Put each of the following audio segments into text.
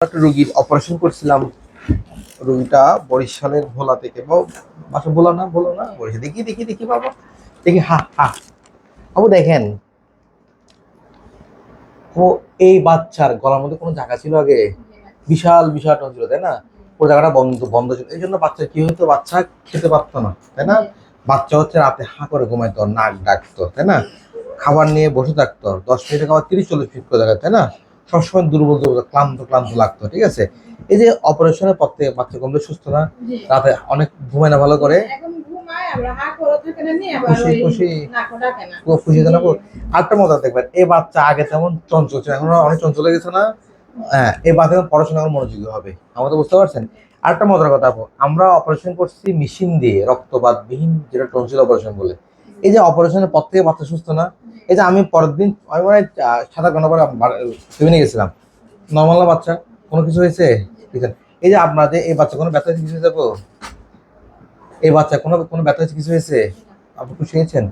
একটা রুগীর অপারেশন করছিলাম। রুগীটা বরিশালের ভোলা থেকে বাসা ভোলা না ভোলা না, বরিশাল। দেখি দেখি দেখি, বাবা। দেখি, হা হা। বাবু, দেখেন। ও, এই বাচ্চার গলার মধ্যে কোনো জায়গা ছিল আগে? বিশাল বিশাল টন ছিল, তাই না? ওই জায়গাটা বন্ধ বন্ধ ছিল। এই জন্য বাচ্চা, কি হতো, বাচ্চা খেতে পারতো না, তাই না? বাচ্চা হচ্ছে রাতে হা করে ঘুমাইতো, নাক ডাকতো, তাই না? খাবার নিয়ে বসে থাকতো, দশ মিনিটের খাবার, তিরিশ, চল্লিশ মিনিট করে দেখাতো, তাই না? সবসময় দুর্বল দুর্বল ক্লান্ত ক্লান্ত লাগতো ঠিক আছে? এই যে অপারেশনের পর থেকে বাচ্চা কমলে সুস্থ না রাতে অনেক ঘুমায় না ভালো করে? করে খুশি খুশি। খুশি না আরেকটা মজা দেখবেন এই বাচ্চা আগে তেমন চঞ্চল ছিল এখন অনেক চঞ্চল হয়ে গেছে না? হ্যাঁ এই বাচ্চা পড়াশোনা এখন মনোযোগী হবে আমাদের বুঝতে পারছেন? আরেকটা মজার কথা আমরা অপারেশন করছি মেশিন দিয়ে রক্তপাতবিহীন যেটা টনসিল অপারেশন বলে। এই যে অপারেশনের পর থেকে বাচ্চা সুস্থ না এই যে আমি পরের দিন, আমি মনে হয় সাত আট ঘণ্টা পরে সেভেনে গেছিলাম। নর্মাল বাচ্চা? কোনো কিছু হয়েছে? এই যে আপনাদের, এই বাচ্চা কোনো ব্যথা কিছু হয়েছে? এই বাচ্চা কোনো কোনো ব্যথা কিছু হয়েছে? আপনি খুশি হয়েছেন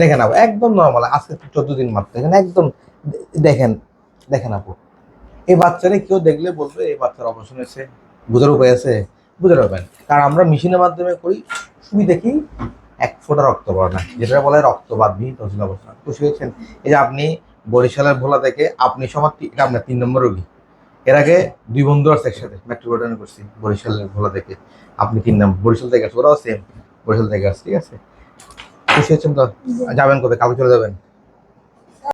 দেখেন আপু, একদম নর্মাল আজকে চোদ্দ দিন মাত্র। দেখেন, একদম, দেখেন দেখেন আপু। এই বাচ্চারে কেউ দেখলে বলবে, এই বাচ্চার অপারেশন হয়েছে। বোঝার উপায় আছে? বুঝতে পারবেন কারণ আমরা মেশিনের মাধ্যমে করি, সুবিধা কি? ফোঁটা রক্ত পড়ে না যেটা বলে রক্তবাদবিহীন টনসিল অবস্থা খুশি হয়েছেন এই যে আপনি বরিশালের ভোলা থেকে আপনি সমাপ্তি এটা আপনার তিন নম্বর রোগী। এর আগে দুই বন্ধু আছে একসাথে, মেট্রোপলিটনে করছি বরিশালের ভোলা থেকে। আপনি তিন নম্বর বরিশাল থেকে আসছে ওরাও সেম বরিশাল থেকে আসছে ঠিক আছে? খুশি হয়েছেন তো, যাবেন কবে কাউকে চলে যাবেন?